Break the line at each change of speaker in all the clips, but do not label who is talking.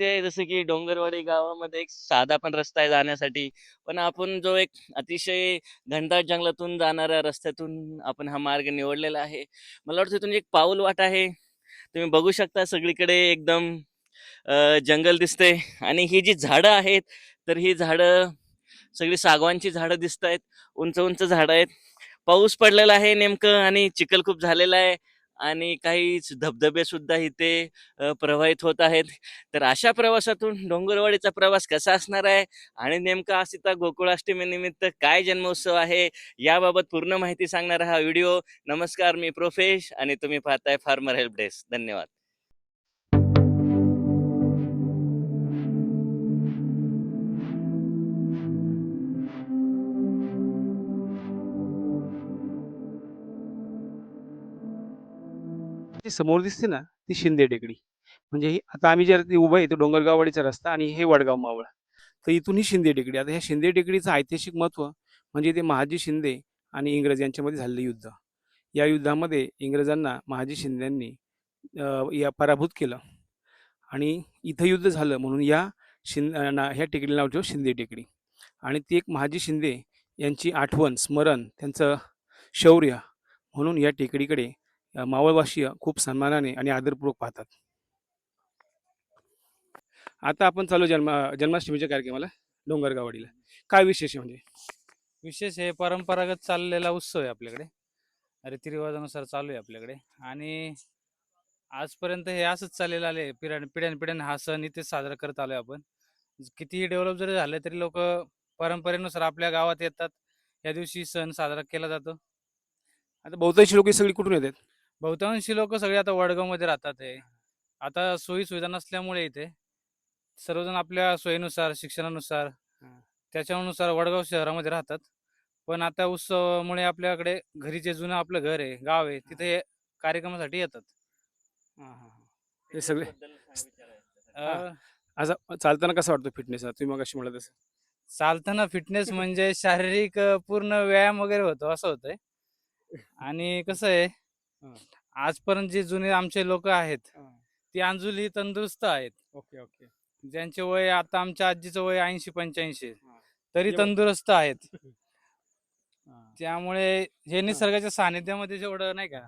वाटते जसं की डोंगरवाडी गावामध्ये एक साधा पण रस्ता आहे जाण्यासाठी. पण आपण जो एक अतिशय घनदाट जंगलातून जाणाऱ्या रस्त्यातून आपण हा मार्ग निवडलेला आहे. मला वाटतं इथून एक पाऊल वाट आहे. तुम्ही बघू शकता सगळीकडे एकदम अ, जंगल दिसते आणि ही जी झाडं आहेत, तर ही झाडं सगळी सागवानची झाडं दिसतायत. उंच-उंच झाडं आहेत. पाऊस पडलेला आहे नेमकं आणि चिखल खूप झालेला आहे आणि काही धबधबे सुद्धा इथे प्रवाहित होत आहेत. तर अशा प्रवासातून डोंगरवाडीचा प्रवास कसा असणार आहे आणि नेमका आज तिथं गोकुळाष्टमीनिमित्त काय जन्मोत्सव आहे, याबाबत पूर्ण माहिती सांगणारा हा व्हिडिओ. नमस्कार, मी प्रोफेश आणि तुम्ही पाहताय फार्मर हेल्प डेस्क. धन्यवाद.
ती समोर दिसते ना, ती शिंदे टेकडी. म्हणजे आता आम्ही ज्या उभं आहे, तो डोंगरगाववाडीचा रस्ता आणि हे वडगाव मावळ. तर इथून ही शिंदे टेकडी. आता ह्या शिंदे टेकडीचं ऐतिहासिक महत्त्व म्हणजे ते महाजी शिंदे आणि इंग्रज यांच्यामध्ये झालेलं युद्ध. या युद्धामध्ये इंग्रजांना महाजी शिंद्यांनी या पराभूत केलं आणि इथं युद्ध झालं म्हणून या शिंद ना ह्या टेकडीला नाव ठेव शिंदे टेकडी आणि ती एक महाजी शिंदे यांची आठवण, स्मरण, त्यांचं शौर्य म्हणून या टेकडीकडे मावळवासीय खूप सन्मानाने आणि आदरपूर्वक पाहतात. आता आपण चालू जन्म जन्माष्टमीच्या कार्यक्रमाला डोंगरगाववाडीला. काय विशेष आहे म्हणजे?
विशेष हे परंपरागत चाललेला उत्सव आहे आपल्याकडे. रीतिरिवाजानुसार चालू आहे आपल्याकडे आणि आजपर्यंत हे असंच चाललेलं आलंय. पिढ्या पिढ्यानपिढ्याने हा सण इथेच साजरा करत आलोय आपण. कितीही डेव्हलप जरी झालं तरी लोकं परंपरेनुसार आपल्या गावात येतात. या दिवशी सण साजरा केला जातो.
आता बहुतांशी लोक सगळी कुठून येतात?
बहुतांशी लोकं सगळे आता वडगावमध्ये राहतात आहे. आता सोयी-सुविधा नसल्यामुळे इथे सर्वजण आपल्या सोयीनुसार, शिक्षणानुसार
हां.
त्याच्यानुसार वडगाव शहरामध्ये राहतात. पण आता उत्सवामुळे आपल्याकडे घरी जे जुनं आपलं घर आहे, गाव आहे, तिथे कार्यक्रमासाठी येतात.
हां, सगळे
अ.
असं चालताना कसं वाटतं फिटनेस? तुम्ही मगाशी म्हणाला तसं.
चालताना फिटनेस म्हणजे शारीरिक अ, पूर्ण व्यायाम वगैरे होतो असं होतंय. आणि कसं आहे. आजपर्यंत जे जुने आमचे लोकं आहेत,
हां.
ती अजूनही तंदुरुस्त आहेत.
Okay, okay.
ज्यांचे वय आता आमच्या आजीचं वय 80-85 आहे.
हां.
तरी? तंदुरुस्त आहेत.
हां.
त्यामुळे हे. निसर्गाच्या सानिध्यामध्ये जेवढं नाही का,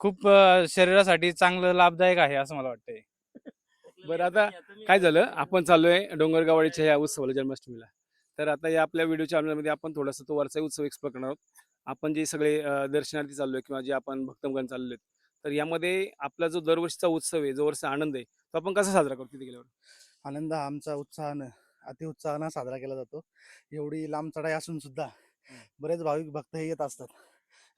खूप शरीरासाठी चांगलं लाभदायक आहे असं मला वाटतंय.
बरं आता काय झालं, आपण चाललोय डोंगरगाववाडीच्या या उत्सवाला जन्माष्टमीला. तर आता या आपल्या व्हिडिओ चॅनलमध्ये आपण थोडासा तो वरचा उत्सव एक्सप्लोर करणार आहोत. आपण जे सगळे दर्शनार्थी चाललोय किंवा जे आपण भक्तगण चाललेलो आहेत. तर यामध्ये आपला जो दरवर्षीचा उत्सव आहे, जो वर्षाचा आनंद आहे, तो आपण कसा साजरा करतो तिथे गेल्यावर?
आनंद हा आमचा उत्साहानं, अतिउत्साहानं साजरा केला जातो. एवढी लांब चढाई असून सुद्धा. बरेच भाविक भक्त हे येत असतात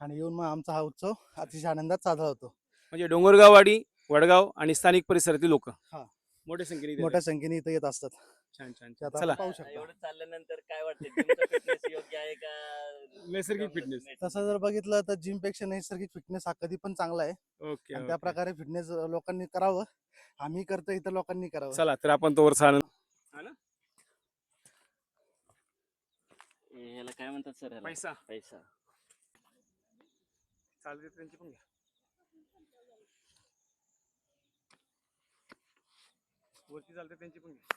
आणि येऊन मग आमचा हा उत्सव अतिशय आनंदात साजरा होतो.
म्हणजे डोंगरगाववाडी, वडगाव आणि स्थानिक परिसरातील लोकं.
हां.
मोठ्या संख्येने
मोठ्या. संख्येने इथं येत असतात.
छान, छान,
ते. आता
चला.
आपण पाहू शकता.
एवढं चालल्यानंतर काय वाटतं जिमचा फिटनेस योग्य आहे का?
नैसर्गिक फिटनेस.
तसं जर बघितलं तर जिमपेक्षा नैसर्गिक फिटनेस हा कधी पण चांगला आहे
ओके,
आणि त्या
ओके.
प्रकारे फिटनेस लोकांनी करावं. आम्ही करतो, इतर लोकांनी करावं.
चला तर आपण तो वरचा आनंद
हे ह्याला काय म्हणतात सर ह्याला?
पैसा
पैसा.
चालते त्यांची पण घ्या. वरती चालते त्यांची पण घ्या.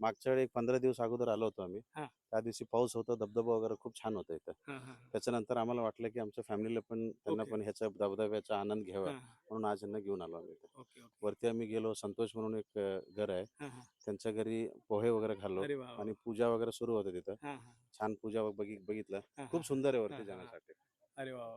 मागच्या वेळी एक पंधरा दिवस अगोदर आलो होतो आम्ही. त्या दिवशी पाऊस होता धबधबा वगैरे खूप छान होता इथं. त्याच्यानंतर आम्हाला वाटलं की आमच्या फॅमिलीला पण त्यांना. पण ह्याचा धबधब्याचा आनंद घ्यावा. म्हणून आज यांना घेऊन आलो आम्ही इथं. वरती आम्ही गेलो संतोष म्हणून एक घर आहे. त्यांच्या घरी पोहे वगैरे खाल्लो. आणि पूजा वगैरे सुरू होते तिथं. छान पूजा बघि बघितलं खूप. सुंदर आहे वरती. जाण्यासाठी
अरे वा.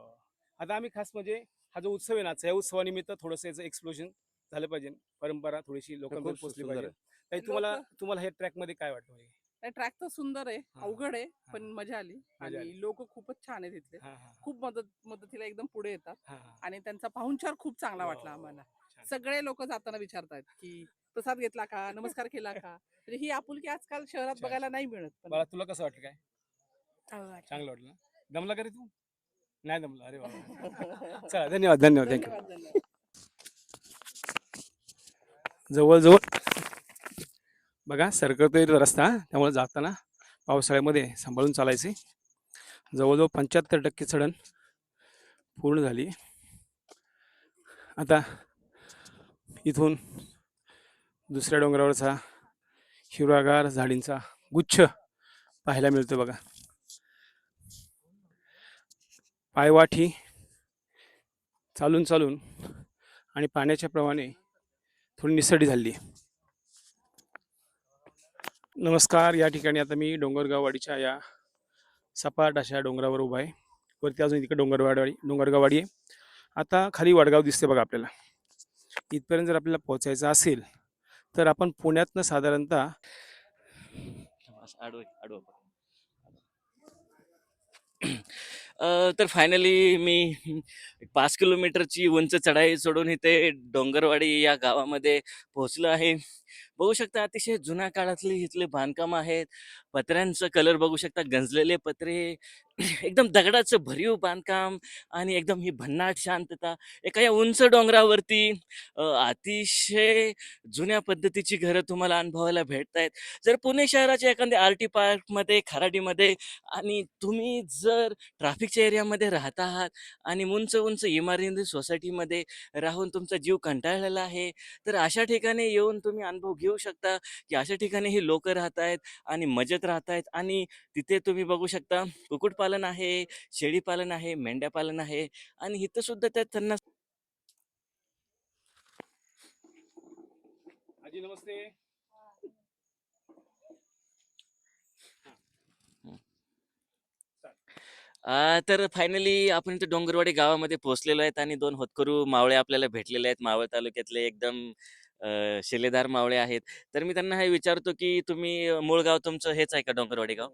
आता आम्ही खास म्हणजे हा जो उत्सव आहे ना या उत्सवानिमित्त थोडंसं याचं एक्सप्लोजन झालं पाहिजे परंपरा थोडीशी
खूप
पोहोचली पाहिजे
ते
तुम्हाला तुम्हाला हे ट्रॅकमध्ये काय वाटतं म्हणजे?
ट्रॅक तर सुंदर आहे
हां.
अवघड आहे पण
हां.
मजा आली
मजा आली.
आणि लोक खूपच छान आहे तिथले
हां, हां,
खूप मदत मदतीला एकदम पुढे येतात
हां, हां.
आणि त्यांचा पाहुणचार खूप चांगला वाटला
वा.
आम्हाला
छान.
सगळे लोक जाताना विचारतात की प्रसाद घेतला का नमस्कार केला का म्हणजे ही आपुलकी आजकाल शहरात
छान.
बघायला नाही मिळत पण
बाळा तुला कसं वाटलं काय
चांगलं वाटलं.
वाटलं ना? दमला का रे तू नाही दमला अरे. चला धन्यवाद धन्यवाद थँक्यू
धन्यवाद धन्यवाद
जवळजवळ बघा सरकतोय रस्ता त्यामुळे जाताना पावसाळ्यामध्ये सांभाळून चालायचे. जवळजवळ पंच्याहत्तर टक्के चढण पूर्ण झाली. आता इथून दुसऱ्या डोंगरावरचा हिरवागार झाडींचा गुच्छ पाहायला मिळतो बघा. पायवाठी चालून चालून आणि पाण्याच्या प्रमाणे थोडी निसरडी झाली. नमस्कार. या ठिकाणी आता मी डोंगरगाववाडीच्या या सपाट अशा डोंगरावर उभा आहे. वरती अजून तिकडे डोंगरवाडवाडी डोंगरगाववाडी आहे. आता खाली वडगाव दिसते बघा आपल्याला. इथपर्यंत जर आपल्याला पोहोचायचं असेल तर आपण पुण्यातनं साधारणतः
तर फायनली मी पाच किलोमीटरची उंच चढाई सोडून इथे डोंगरवाडी या गावामध्ये पोहोचलो आहे. बघू शकता अतिशय जुन्या काळातली इथले बांधकाम आहेत. पत्र्यांचं कलर बघू शकता गंजलेले पत्रे एकदम दगडाचं भरीव बांधकाम आणि एकदम ही भन्नाट शांतता. एका या उंच डोंगरावरती अतिशय जुन्या पद्धतीची घरं तुम्हाला अनुभवायला भेटत आहेत जर पुणे शहराच्या एखाद्या आर टी पार्कमध्ये खराडीमध्ये आणि तुम्ही जर ट्रॅफिकच्या एरियामध्ये राहत आहात आणि उंच उंच इमारती सोसायटीमध्ये राहून तुमचा जीव कंटाळलेला आहे तर अशा ठिकाणी येऊन तुम्ही अनुभव घेऊ शकता की अशा ठिकाणी ही लोक राहत आहेत आणि मजेत राहत आहेत आणि तिथे तुम्ही बघू शकता कुकुट कुक्कुटपालन आहे शेळीपालन आहे मेंढ्यापालन आहे आणि इथं सुद्धा त्यात त्यांना
आजी नमस्ते.
आ, तर फायनली आपण इथे डोंगरवाडी गावामध्ये पोहोचलेलो आहेत आणि दोन होतकरू मावळे आपल्याला भेटलेले आहेत. मावळ तालुक्यातले एकदम शिलेदार मावळे आहेत. तर मी त्यांना हे विचारतो की तुम्ही मूळ गाव तुमचं हेच आहे का डोंगरवाडी गाव?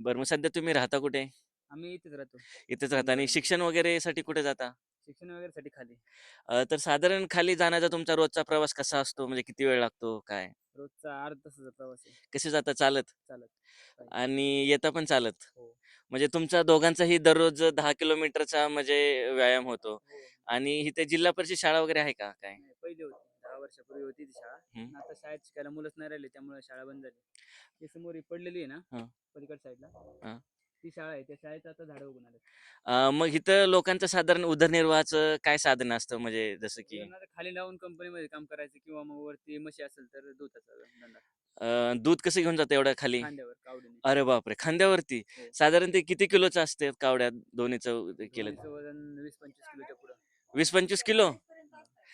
बरं मग सध्या तुम्ही राहता कुठे?
आम्ही इथेच राहतो.
इथेच राहता आणि शिक्षण वगैरे साठी कुठे जाता?
शिक्षण वगैरे साठी खाली.
अ, तर साधारण खाली जाण्याचा तुमचा रोजचा प्रवास कसा असतो? म्हणजे किती वेळ लागतो? काय?
रोजचा अर्धा तासाचा प्रवास आहे.
कसे जाता? चालत?
चालत.
आणि येता पण चालत?
हो.
म्हणजे तुमचा दोघांचाही दररोज दहा किलोमीटरचा म्हणजे व्यायाम होतो.
हो.
आणि इथे जिल्हा परिषद शाळा वगैरे आहे का? काय?
नाही, पहिली होती. वर्षापूर्वी होती ती शाळा.
हम्म.
आता शाळेत शिकायला मुलंच नाही राहिले त्यामुळे शाळा बंद झाली. ती समोर ही पडलेली आहे
हा.
ना पलीकड साईडला. ती शाळा आहे. त्या शाळेत आता झाडं उगून आले
अं, मग इथं लोकांचं साधारण उदरनिर्वाहाचं काय साधन असतं? म्हणजे जसं की
खाली लावून कंपनीमध्ये काम करायचं किंवा मग वरती म्हशी असेल तर दुधाचा धंदा.
अं, दूध कसं घेऊन जातं एवढं खाली?
खांद्यावर कावडीने.
अरे बापरे खांद्यावरती?
हो.
साधारण ते किती किलोचं असते कावड्या दोन्हीचं केलं
दोन्हीचं वजन वीस पंचवीस किलोच्या पुढं.
वीस पंचवीस किलो?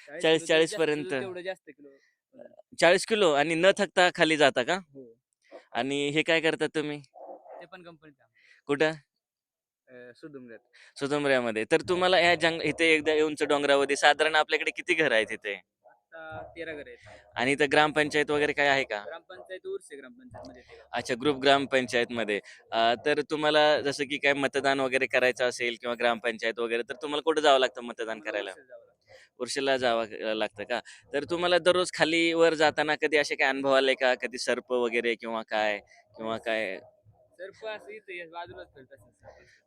चाळीस- चाळीस पर्यंत.
दूध तेवढं जास्त किलो वजन.
चाळीस किलो आणि न थकता खाली जाता का?
हो.
आणि हे काय करतात तुम्ही?
ते पण कंपनीत
कुठं?
सुधुमल्यात
सुतुंबऱ्यामध्ये तर तुम्हाला ह्या जंग इथे एकदा उंच डोंगरावरती साधारण आपल्याकडे किती घर आहेत इथे?
आता तेरा घर आहेत
आणि इथं ग्रामपंचायत वगैरे काय आहे का?
ग्रामपंचायत उर्से ग्रामपंचायत मध्ये ते गाव.
अच्छा ग्रुप ग्रामपंचायत मध्ये. अं, तर तुम्हाला जसं की काय मतदान वगैरे करायचं असेल किंवा ग्रामपंचायत वगैरे तर तुम्हाला कुठं जावं लागतं मतदान करायला?
उर्सेला जावं लागतं.
उर्शीला जावं लागतं का? तर तुम्हाला दररोज खाली वर जाताना कधी असे काय अनुभव आले का? कधी सर्प वगैरे किंवा काय? किंवा काय?
सर्प असं इथं बाजूलाच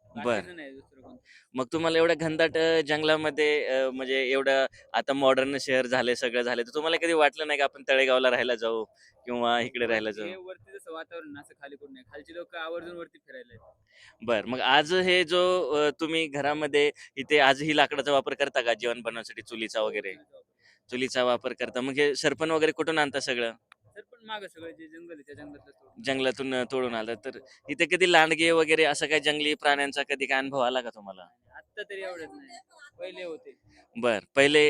बर.
बाकीचं नाही दुसरं कोण.
मग तुम्हाला एवढ्या घनदाट अं, जंगलामध्ये अं, म्हणजे एवढं आता मॉडर्न शहर झाले सगळं झाले तर तुम्हाला कधी वाटलं नाही का आपण तळेगावला राहायला जाऊ किंवा इकडे राहायला
हे
जाऊ
वरती जसं वातावरण असं खाली कुठं नाही. खालची लोक आवर्जून वरती फिरायला येतात.
बर मग आज हे जो अं, तुम्ही घरामध्ये इथे आजही लाकडाचा वापर करता का? जेवण बनवण्यासाठी चुलीचा वगैरे? चुलीचा वापर करता. मग हे सरपण वगैरे कुठून आणता सगळं?
माग सगळं जे जंगल आहे त्या जंगलातलं सोडून.
जंगलातून अं, तोडून आलं. तर इथे कधी लांडगे वगैरे असं काही जंगली प्राण्यांचा कधी काय अनुभव आला का तुम्हाला?
आत्ता तरी एवढंच नाही. पहिले होते.
बर पहिले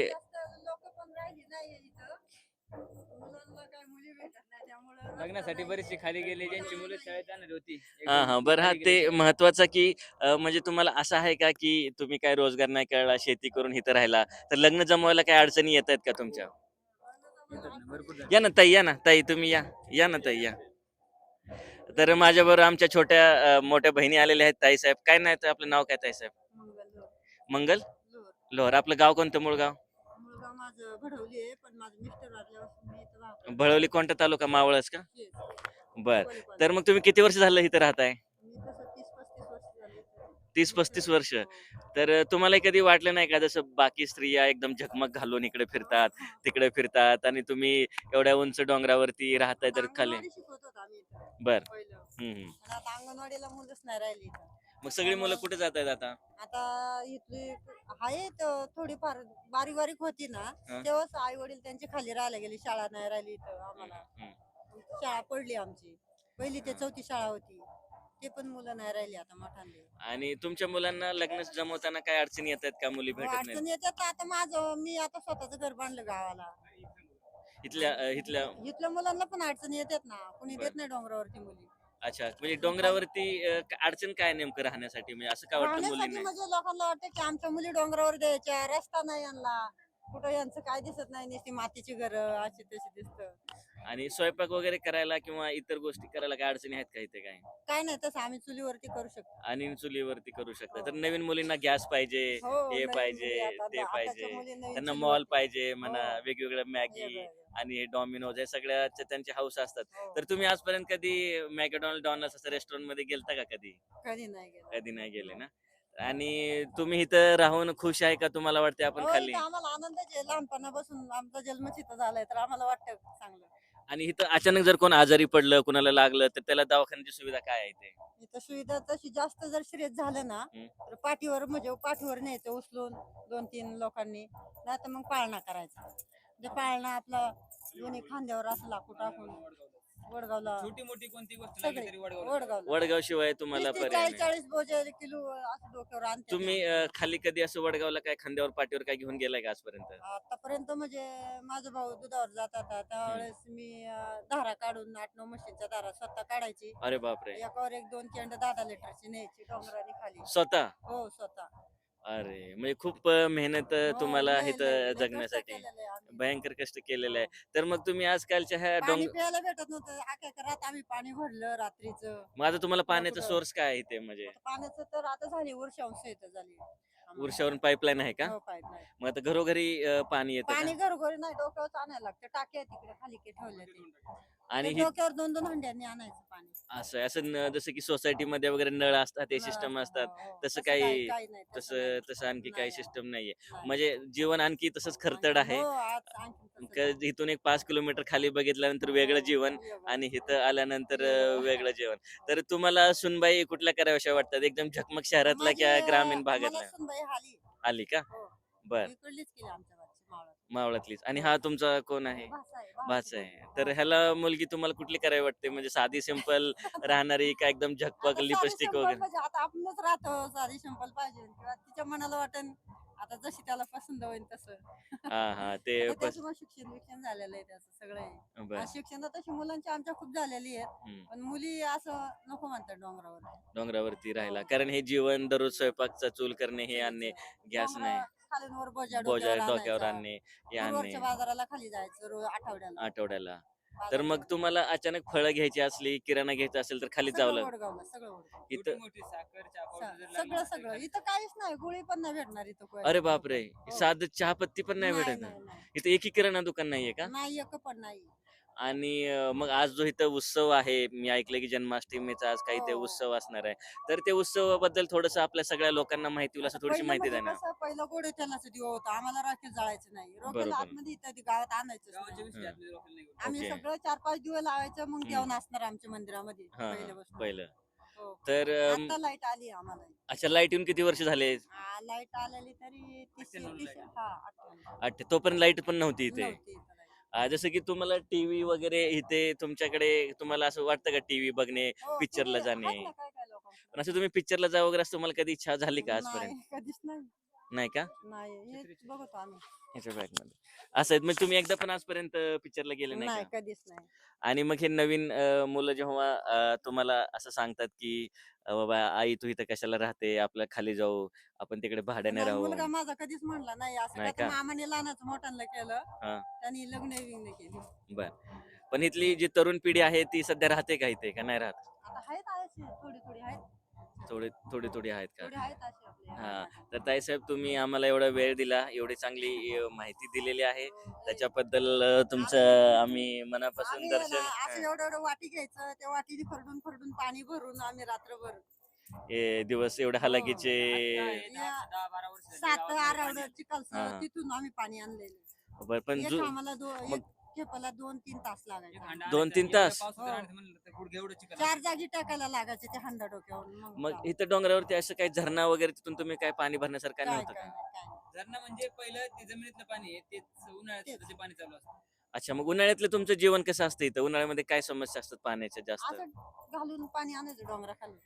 लग्नासाठी बरेचसे खाली गेले ज्यांची मुलं शाळेत जाणार होती. एक
हा हा. बरं हा
खाली
ते
गेले.
महत्वाचं की अं, म्हणजे तुम्हाला असं आहे का की तुम्ही काय रोजगार नाही कळला शेती करून इथं राहिला तर लग्न जमवायला काय अडचणी येत आहेत का तुमच्या
येतात ना, भरपूर जण.
या ना ताई या ना. ताई तुम्ही या. या ना ताई या. तर माझ्या बरोबर आमच्या छोट्या अं, मोठ्या बहिणी आलेल्या आहेत ताई साहेब. काय नाही तर आपलं नाव काय ताई साहेब? मंगल. लोहर. आपलं गाव कोणतं मूळ गाव?
मुलगा माझं घडवली आहे पण माझं मिस्टर वारल्यापासून मी इथं राहते.
भळवली कोणता तालुका मावळच का. बर. तर मग तुम्ही किती वर्ष झालं इथं राहताय?
मी तसं तीस पस्तीस वर्ष झाली इथं.
तीस पस्तीस वर्ष. तर तुम्हाला कधी वाटलं नाही का जसं बाकी स्त्रिया एकदम झकमक घालून इकडे फिरतात तिकडे फिरतात आणि तुम्ही एवढ्या उंच डोंगरावरती राहताय तर खाली
अंगणवाडी शिकवत होतो आम्ही इथं
बर
पहिलं
हम्म, हम्म.
पण आता अंगणवाडीला मुलंच नाही राहिली इथं.
मग सगळी मुलं कुठे जात आहेत आता
आता इथली आहेत अं, थोडीफार बारीक बारीक होती ना
हा.
तेव्हाच आई वडील त्यांची खाली राहायला गेली शाळा नाही राहिली इथं आम्हाला
हम्म.
शाळा पडली आमची पहिली ते चौथी शाळा होती ते पण मुलं नाही राहिली आता मोठांले
आणि तुमच्या मुलांना लग्न जमवताना काय अडचणी येतात का? मुली भेटत
अडचण येतात आता माझं मी आता स्वतःच घर बांधलं गावाला.
इथल्या अं, इथल्या
इथल्या मुलांना पण अडचण येतात ना. कुणी. देत नाही डोंगरावरती मुली.
अच्छा. म्हणजे डोंगरावरती अं, का- अडचण काय नेमकं राहण्यासाठी? म्हणजे असं काय वाटतं
राहण्यासाठी
मुलींना?
म्हणजे लोकांना वाटतं की आमच्या मुली डोंगरावर द्यायच्या रस्ता नाही यांना. कुठं यांचं काय दिसत नाही नुसती मातीची घर अशी तशी दिसत.
आणि स्वयंपाक वगैरे करायला किंवा इतर गोष्टी करायला काय अडचणी आहेत का इथे काय
काय नाही तसं आम्ही चुलीवरती करू शकतो
आणि चुलीवरती करू शकता तर
हो.
नवीन मुलींना गॅस पाहिजे
हो,
हे
नवीन
पाहिजे,
मुली आता-
ते पाहिजे.
मुली नवीन
त्यांना. मॉल पाहिजे म्हणा
हो.
वेगवेगळ्या मॅगी. आणि डॉमिनोज हे सगळ्या त्यांचे हाऊस असतात
हो.
तर तुम्ही आजपर्यंत कधी मॅकडॉनल्ड डॉनल्ड असं रेस्टॉरंटमध्ये गेलता का कधी
कधी नाही गेलो
कधी नाही गेले ना आणि तुम्ही इथं राहून खुश आहे का तुम्हाला वाटते आपण
हो,
खाली
इथं आम्हाला आनंदच आहे लहानपणापासून आमचा जन्म तिथं झालाय तर आम्हाला वाटतं चांगलं
आणि इथं अचानक जर कोण आजारी पडलं कुणाला लागलं तर त्याला दवाखान्याची सुविधा काय आहे ते
इथं सुविधा तशी जास्त जर सिरियस झालं ना
हम्म.
तर पाठीवर म्हणजे पाठीवर न्यायचं उचलून दोन तीन लोकांनी. नाही तर मग पाळणा करायचा. म्हणजे पाळणा आपला दोन्ही खांद्यावर असं लाकूड टाकून वडगावला.
छोटी मोठी कोणती गोष्ट लागली तरी
वडगावला.
वडगाव शिवाय तुम्हाला
तीस ते
पर्याय
चाळीस
नाही
चाळीस बोजे किलो असं डोक्यावर आणते
तुम्ही अं, खाली कधी असं वडगावला काय खांद्यावर पाठीवर काय घेऊन गेलाय का आजपर्यंत?
आतापर्यंत म्हणजे माझा भाऊ दुधावर जात होता. त्यावेळेस मी अं, धारा काढून आठ नऊ मशीनच्या धारा स्वतः काढायची.
अरे बापरे.
एकावर एक दोन केंड दहा दहा लिटरची न्यायची डोंगराने खाली.
स्वतः?
हो स्वतः.
अरे! म्हणजे खूप अं, मेहनत अं,
हो,
तुम्हाला
लय- लय-
इथं
लय कष्ट
जगण्यासाठी
केलेलं आहे आम्ही.
भयंकर कष्ट केलेलं आहे. तर मग तुम्ही आजकालच्या ह्या
पाणी
डोंग
प्यायला भेटत नव्हतं. आम्ही पाणी भरलं रात्रीचं.
माझं तुम्हाला पाण्याचा? सोर्स काय आहे ते म्हणजे?
आता पाण्याचं तर आता झाली वर्षांश येतं झाली आम्हाला.
उरशावरून पाईपलाईन आहे का?
हो, pipeline.
मग आता घरोघरी अं, पाणी येतं
पाणी घरोघरी नाही डोक्यावर आणायला लागतं. टाक्या तिकडे खाली के ठेवल्या ते.
आणि
ते
हे
डोक्यावर दोन दोन हंड्यांनी आणायचं पाणी
असं असं न- जसं की सोसायटी मध्ये वगैरे नळ असतात हे सिस्टम
हो,
असतात
हो.
तसं
काही- नाही, तसं
तसं. तसं आणखी काही सिस्टम नाहीये
नाही.
म्हणजे जीवन आणखी तसंच खरतड आहे
हो,
क-. इथून एक पाच किलोमीटर खाली बघितल्यानंतर वेगळं
हो,
जीवन. आणि इथं आल्यानंतर
वेगळं.
अं, वेगळं जेवण तर तुम्हाला सुनबाई कुठल्या कराव्याशा वाटतात एकदम झकमक शहरातला किंवा ग्रामीण
हाली
आली का
हो.
बर
इकडलीच केली आमच्या.
मावळातलीच. आणि हा तुमचा कोण आहे?
भाचा आहे.
तर. ह्याला मुलगी तुम्हाला कुठली करावी वाटते? म्हणजे साधी सिंपल राहणारी का एकदम झकपक लिपस्टिक वगैरे?
आता आपणच राहतो साधी सिंपल पाहिजे. किंवा तिच्या मनाला वाटन आता जशी त्याला पसंत होईल तसं.
हा हा ते
आता
पस-
त्याचं मग शिक्षण विक्षण झालेलं आहे त्याचं सगळं आहे.
बर.
आ, शिक्षण तर तशी मुलांची आमच्या खूप झालेली आहेत
हम्म.
पण मुली असं नको म्हणतात डोंगरावर.
डोंगरावरती राहिला
हो.
कारण हे जीवन दररोज स्वयंपाकचा चूल करणे हे आणणे गॅस नाही.
खालून वर बोजा
बोजा
डोक्यावर.
आणणे हे आणणे
गुरुवारच्या बाजाराला खाली जायचं रोज आठवड्याला
आठवड्याला तर मग तुम्हाला अचानक फळं घ्यायची असली किराणा घ्यायचा असेल तर खाली
सगळं
जावं लागतं
वडगावला, सगळं वडगाव.
इथं
मोठी साखर चहा
स-
powder जर लागली
सगळं सगळं
खाली.
इथं काहीच नाही गोळी पण नाही भेटणार इथं.
अरे बापरे
हो.
साधं चहा पत्ती पण नाही
नाही,
भेटत
नाही.
इथं एकही किराणा दुकान नाहीये का
नाही एक पण नाही
आणि मग आज जो इथं उत्सव आहे मी ऐकलं की जन्माष्टमीचा आज काही ते
हो.
उत्सव असणार आहे तर ते उत्सवाबद्दल थोडस आपल्या सगळ्या लोकांना माहिती होईल असं थोडीशी
पहिलं
माहिती
म्हणजे
द्या ना
कसं, पहिलं गोडे तेलाचं दिवा होता आम्हाला राखेल जाळायचं नाही
बरोबर.
रोखेल आतमध्ये इथं ते गावात आणायचं
गावाच्या.
आम्ही
ओके.
सगळं चार पाच दिवस लावायचं मग
हम्म.
देऊन असणार आमच्या मंदिरामध्ये
हा
पहिल्यापासून.
पहिलं
हो.
तर
आता लाइट आली आम्हाला
अच्छा लाइट येऊन किती वर्ष झाले
लाइट आलेली तरी तीस
अठ्ठ्याण्णव
तीस
light.
हा अठ्ठ्याण्णव.
आठ तोपर्यंत लाइट पण नव्हती इथे
नव्हती
जसं की तुम्हाला टीव्ही वगैरे इथे तुमच्याकडे तुम्हाला असं वाटतं का टीव्ही बघणे
हो,
पिक्चरला
तुम्ही-
जाणे. पण असं तुम्ही पिक्चरला जा वगैरे असं तुम्हाला कधी इच्छा झाली का आजपर्यंत?
कधीच नाही.
नाही का?
नाही हेच बघतो आम्ही.
ह्याच्या बॅगमध्ये. असं आहे, मग तुम्ही एकदा पण आजपर्यंत पिक्चरला गेले नाही
नाही
का?
कधीच नाही.
आणि मग हे नवीन अं, मुलं जेव्हा अं, तुम्हाला असं सांगतात की अं, बाबा आई तू इथं कशाला राहते? आपल्या खाली जाऊ. आपण तिकडे भाड्याने
नाही,
राहू.
मुलगा माझा कधीच म्हणला नाही. असं
नाही
का? मामाने लहानाचं मोठ्यांना केलं.
हा.
त्यांनी लग्न विग्न केली.
बर. पण इथली जी तरुण पिढी आहे ती सध्या राहते का इथे? का नाही राहत?
आता आहेत थोडी थोडी आहेत.
थोडी थोडी थोडी आहेत का?
थोडी आहेत
हा. तर ताईसाहेब तुम्ही आम्हाला एवढा वेळ दिला एवढी चांगली अं, माहिती दिलेली आहे त्याच्याबद्दल अं, तुमचं आम्ही मनापासून
आम्ही आहे
दर्शन
ना, असं
हा.
एवढं एवढं वाटी घ्यायचं त्या वाटीने फरडून फरडून पाणी भरून आम्ही रात्रभर
हे दिवस एवढ्या
हो.
हलाखीचे
आता हे
सात आरावड चिखलसर
हा.
तिथून आम्ही पाणी आणलेलं
बरं पण
एक
जो
आम्हाला दो-
मग-
एक ठेपाला दोन तीन तास लागायचे
दोन तीन तास?
हो. चार. जागी टाकायला लागायचे ते हंडा डोक्यावरून मग.
इथं डोंगरावरती असं काही झरणा वगैरे तिथून तुम्ही काय पाणी भरण्यासारखं
काय
नव्हतं
काय
का
नाही, काय नाही.
झरणा म्हणजे पहिलं ते जमिनीतलं पाणी आहे तेच उन्हाळ्यात ते पाणी चालू असतं
अच्छा मग उन्हाळ्यातलं तुमचं जीवन कसं असतं इथं उन्हाळ्यामध्ये काय समस्या असतात पाण्याच्या जास्त
असं घालून पाणी आणायचं डोंगराखाली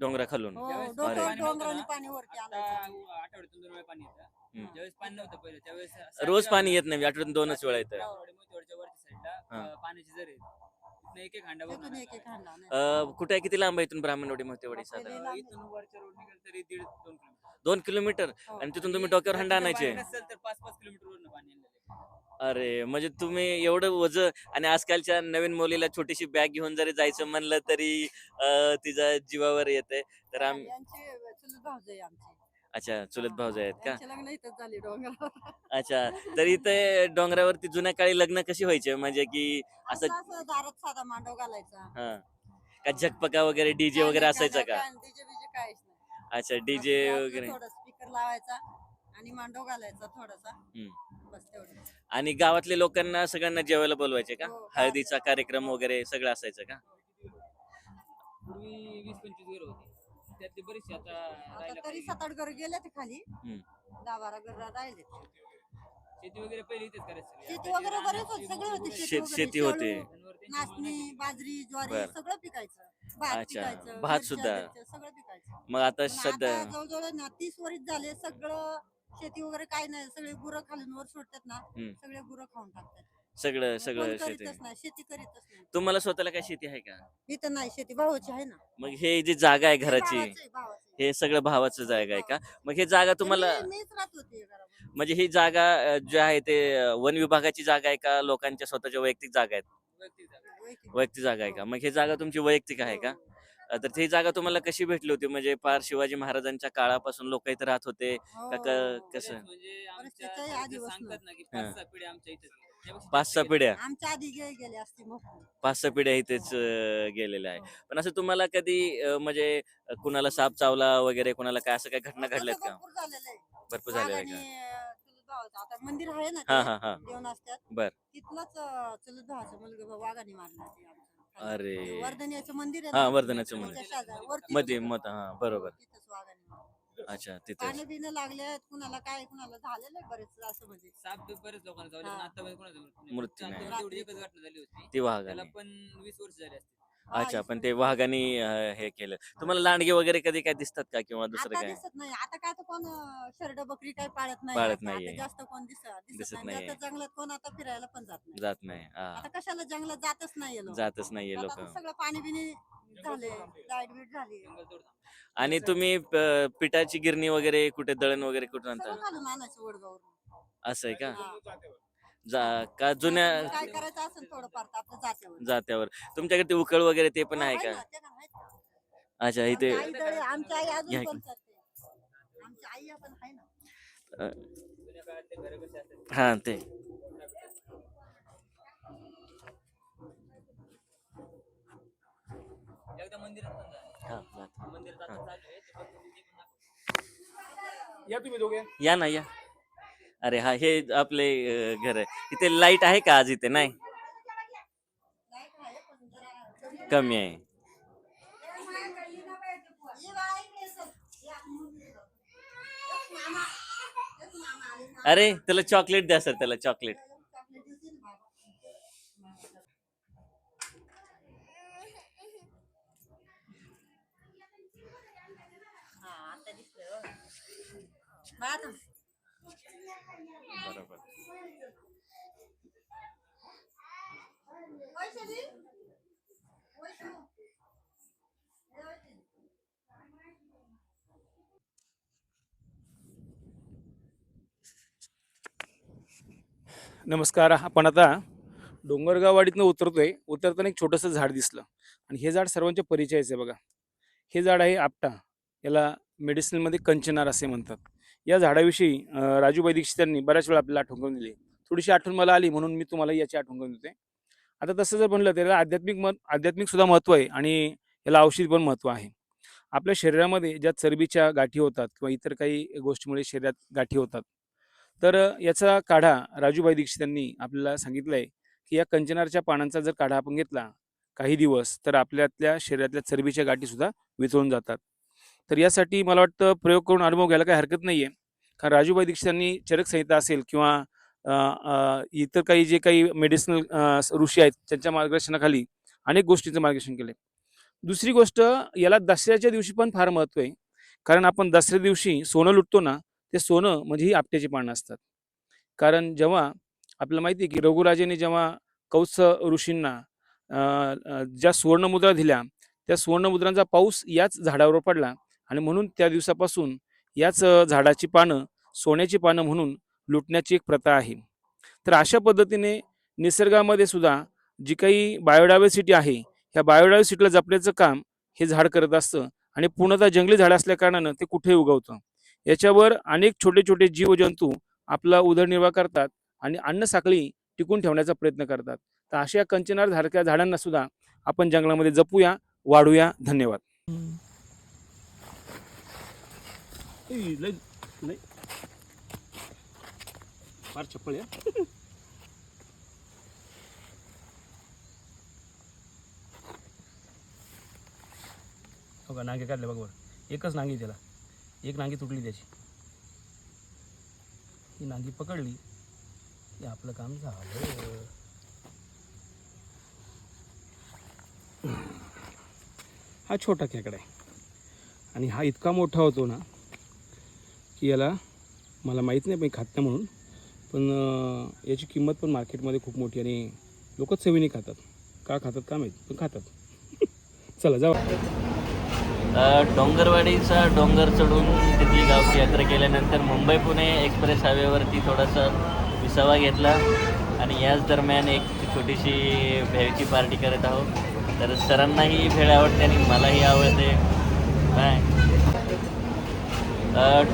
डोंगरा खालून
हो डोक्यावर
पाणी
डोंगराने वरती
आता
आणायचं
आठवड्यातून दोन वेळा पाणी येतं. ज्यावेळेस पाणी नव्हतं पहिलं त्यावेळेस
रोज पाणी येत नाही आठवड्यातून दोनच वेळा येतं
सातेवाडी, मोतीवाडीच्या वरच्या साईडला
हा.
अं, पाण्याची जर आहे तिथनं एक एक हांडा भरून
तिथून एक
आणायचा.
एक हंडा आणायचा.
अं, कुठे आहे, किती लांब आहे इथून ब्राह्मणवाडी मोतेवाडी
आपल्याला
साधारण
लांब
इथून वरच्या रोड निघाल तरी दीड दोन किलोमीटर
दोन किलोमीटर
हो.
आणि तिथून तुम्ही डोक्यावर हंडा आणायचे
पाणी नसेल तर पाच पाच किलोमीटर वरून पाणी आणलेलं आहे.
अरे म्हणजे तुम्ही एवढं वज आणि आजकालच्या नवीन मुलीला छोटीशी बॅग घेऊन जरी जायचं म्हणलं तरी अं, तिच्या जीवावर येते तर आम
यांचे चुलत भाऊज आहे आमची
अच्छा चुलत भाऊज आहेत का?
लग्न इथंच झाली डोंगरावर.
अच्छा तर इथे डोंगरावरती जुन्या काळी लग्न कशी व्हायचे? म्हणजे की असं
असं असं दारात साधा मांडव घालायचा.
हा. का झकपका वगैरे डीजे वगैरे असायचं का?
डीजे बीजे काहीच नाही.
अच्छा डीजे वगैरे.
थोडं स्पीकर लावायचा आणि मांडव घालायचा थोडासा.
हम्म.
बस तेवढं
आणि गावातल्या लोकांना सगळ्यांना जेवायला बोलवायचे का?
हो,
हळदीचा कार्यक्रम वगैरे सगळं असायचं का?
पूर्वी वीस पंचवीस घर होती. त्यातली बरीचशी आता
आता
राहिल्या
तरी. सात आठ घर गेले ते खाली
हम्म.
दहा बारा घर राहिले
शेती वगैरे पहिली इथेच करायची सगळी.
शेती
आता
वगैरे बरेच होते, सगळे होते
मोहरी,
शेती
शेत-
वगैरे,
शेती होते.
शेळू,
जनावर त्यांची
नाचणी. बाजरी ज्वारी
बर.
सगळं पिकायचं भात
अच्छा,
पिकायचं
भात
मिरच्या
सुद्धा.
सगळं पिकायचं
मग आता
पण
सध्या
आता जवळजवळ ना तीस वर्ष झाले सगळं शेती वगैरे काय नाही सगळे गुरं खालून वर सोडतात ना
हम्म.
सगळे गुरं खाऊन टाकतात
सगळं सगळं
कोण
शेती
करीतच नाही शेती करीतच नाही
तुम्हाला स्वतःला काय शेती आहे का
इथं नाही शेती भावाची आहे ना
मग हे जी जागा आहे
हे
घराची
भावाचं आहे, भावाचं आहे.
हे सगळं भावाचं जागा आहे का मग हे जागा तुम्हाला
मी- मीच राहत होते घरामध्ये.
म्हणजे ही जागा अं, जी आहे ते अं, वन विभागाची जागा आहे का लोकांच्या स्वतःच्या वैयक्तिक जागा आहेत
वैयक्तिक जागा.
वैयक्तिक.
वैयक्तिक जागा आहे का मग ही जागा तुमची वैयक्तिक आहे का अं, तर ती जागा तुम्हाला कशी भेटली होती म्हणजे फार शिवाजी महाराजांच्या काळापासून लोक इथे राहत होते
हो.
का क- कसं
म्हणजे आमच्या. सांगतात ना की
हा.
पाच सहा पिढ्या आमच्या इथेच
पाच सहा. पिढ्या
आमच्या आधी गे- गेले असते मग
पाच सहा पिढ्या इथेच अं, गेलेल्या आहे पण असं तुम्हाला कधी अं, म्हणजे अं, कुणाला साप चावला वगैरे कुणाला काय असं काय घटना
तसं
घडल्यात का
भरपूर झालेलं आहे
भरपूर का
आणि, अं, चुलत भावाचं. आता मंदिर आहे ना
हा
ते,
हा हा
देऊन असतात
बर.
तिथलंच अं, चुलत भावाचं मुलगा वाघाने मारला ते आमच्या खाली.
अरे
ते वर्धन्याचं मंदिर आहे
हा
त्याच्या मंदिरमध्ये.
मत हा बरोबर. अच्छा तिथेच
पानं बिनं लागले आहेत कुणाला काय कुणाला झालेलं आहे बरेच असं म्हणजे
साप बरेच लोकांना पण
हा.
आतापर्यंत कोणाचा मृत्यू नाही.
मृत्यू नाही.
आतापर्यंत एवढी एकच घटना झाली होती
ती
त्याला
वाघाने
पण वीस वर्ष झाली असते
हा,
अच्छा पण. ते वाघाने अं, हे केलं तुम्हाला लांडगे वगैरे कधी काय दिसतात का किंवा दुसरं
आता
काय
दिसत नाही आता काय तर कोण शर्ड बकरी काय पाळत नाही
पाळत
आता. आता
नाहीये.
जास्त कोण दिसत
दिसत
दिसत नाही
नाहीये.
आता जंगलात कोण आता फिरायला पण जात नाही
जात नाही हा
आता कशाला जंगलात जातच नाहीये लोक
जातच नाहीये
आता
लोक
सगळं पाणी बिणी झाले झाली.
आणि तुम्ही प- पिठाची गिरणी वगैरे कुठे दळण वगैरे कुठे आणता?
घालून आणायचं वडगावरून
असं आहे का. जा का जुन्या
काय करायचं असेल थोडंफार तर आपलं जात्यावर.
जात्यावर. तुमच्याकडे ते उकळ वगैरे ते पण
हो,
आहे का. अच्छा इथे
आमची आई दळे- आमची आई
घ्या
अजून
की.
पण करते. आमची आई पण आहे ना.
अ,
जुन्या काळातले घरं कसे असायचे
हा ते.
मंदिरात पण जा.
हा, जातो.
मंदिरात आता. चालू आहे ते पण तुम्ही ते पण दाखवा.
या तुम्ही दोघे
या ना या अरे हा हे आपले अ, घर आहे इथे लाइट आहे का आज इथे नाही कमी आहे. अरे त्याला चॉकलेट द्या सर त्याला चॉकलेट
चॉकलेट देते ना बाबा. हा, आता दिसतंय बघ.
बरोबर.
नमस्कार आपण आता डोंगरगाववाडीतनं उतरतोय. उतरताना एक छोटंसं झाड दिसलं. आणि हे झाड सर्वांच्या परिचयाचं आहे बघा. हे झाड आहे आपटा. याला मेडिसिनमध्ये कंचनार असे म्हणतात. या झाडाविषयी राजूबाई दीक्षित यांनी बऱ्याच वेळा आपल्याला आठवण करून दिली. थोडीशी आठवण मला आली म्हणून मी तुम्हाला याची आठवण करून देते. आता तसं जर म्हणलं तर याला आध्यात्मिक मत आध्यात्मिक सुद्धा महत्त्व आहे आणि याला औषधी पण महत्त्व आहे. आपल्या शरीरामध्ये ज्या चरबीच्या गाठी होतात किंवा इतर काही गोष्टीमुळे शरीरात गाठी होतात तर याचा काढा राजूबाई दीक्षित यांनी आपल्याला सांगितलं आहे की या कंचनारच्या पानांचा जर काढा आपण घेतला काही दिवस तर आपल्यातल्या शरीरातल्या चरबीच्या गाठीसुद्धा वितळून जातात. तर यासाठी मला वाटतं प्रयोग करून अनुभव घ्यायला काही हरकत नाही आहे कारण राजूबाई दीक्षितांनी चरक संहिता असेल किंवा इतर काही जे काही मेडिसिनल ऋषी आहेत त्यांच्या मार्गदर्शनाखाली अनेक गोष्टींचं मार्गदर्शन केले दुसरी गोष्ट याला दसऱ्याच्या दिवशी पण फार महत्त्व आहे. कारण आपण दसऱ्या दिवशी सोनं लुटतो ना ते सोनं म्हणजे ही आपट्याची पानं असतात. कारण जेव्हा आपल्याला माहिती आहे की रघुराजेने जेव्हा कौत्स ऋषींना ज्या सुवर्णमुद्रा दिल्या त्या सुवर्णमुद्रांचा पाऊस याच झाडावर पडला आणि म्हणून त्या दिवसापासून याच झाडाची पानं सोन्याची पानं म्हणून लुटण्याची एक प्रथा आहे. तर अशा पद्धतीने निसर्गामध्ये सुद्धा जी काही बायोडायव्हर्सिटी आहे ह्या बायोडायव्हर्सिटीला जपण्याचं काम हे झाड करत असतं आणि पूर्णतः जंगली झाड असल्या कारणानं ते कुठेही उगवतं. याच्यावर अनेक छोटे छोटे जीवजंतू आपला उदरनिर्वाह करतात आणि अन्न साखळी टिकून ठेवण्याचा प्रयत्न करतात. तर अशा कंचनार झाडक्या झाडांना सुद्धा आपण जंगलामध्ये जपूया वाढूया. धन्यवाद. फार चप्पल आहे हो. का नांगे काढले बघ बरं. एकच नांगी त्याला. एक नांगी तुटली त्याची. ही नांगी पकडली की आपलं काम झालं. हा छोटा खेकडा आहे. आणि हा इतका मोठा होतो ना की याला मला माहीत नाही पण खात नाही म्हणून. पण याची किंमत पण मार्केटमध्ये खूप मोठी आणि लोकच चवीने खातात. का खातात का माहीत पण खातात. चला जाऊ.
डोंगरवाडीचा डोंगर चढून तिथली गावची यात्रा केल्यानंतर मुंबई पुणे एक्सप्रेस हायवेवरती थोडासा विसावा घेतला आणि याच दरम्यान एक छोटीशी भेळची पार्टी करत आहोत. तर सरांनाही भेळ आवडते आणि मलाही आवडते. काय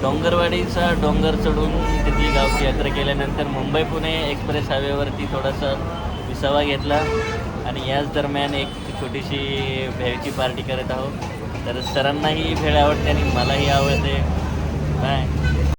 डोंगरवाडीचा डोंगर चढून तिथली गावची यात्रा केल्यानंतर मुंबई पुणे एक्सप्रेस हायवेवरती थोडासा विसावा घेतला. आणि याच दरम्यान एक छोटीशी भेळची पार्टी करत आहोत. तर सरांनाही भेळ आवडते आणि मलाही आवडते. काय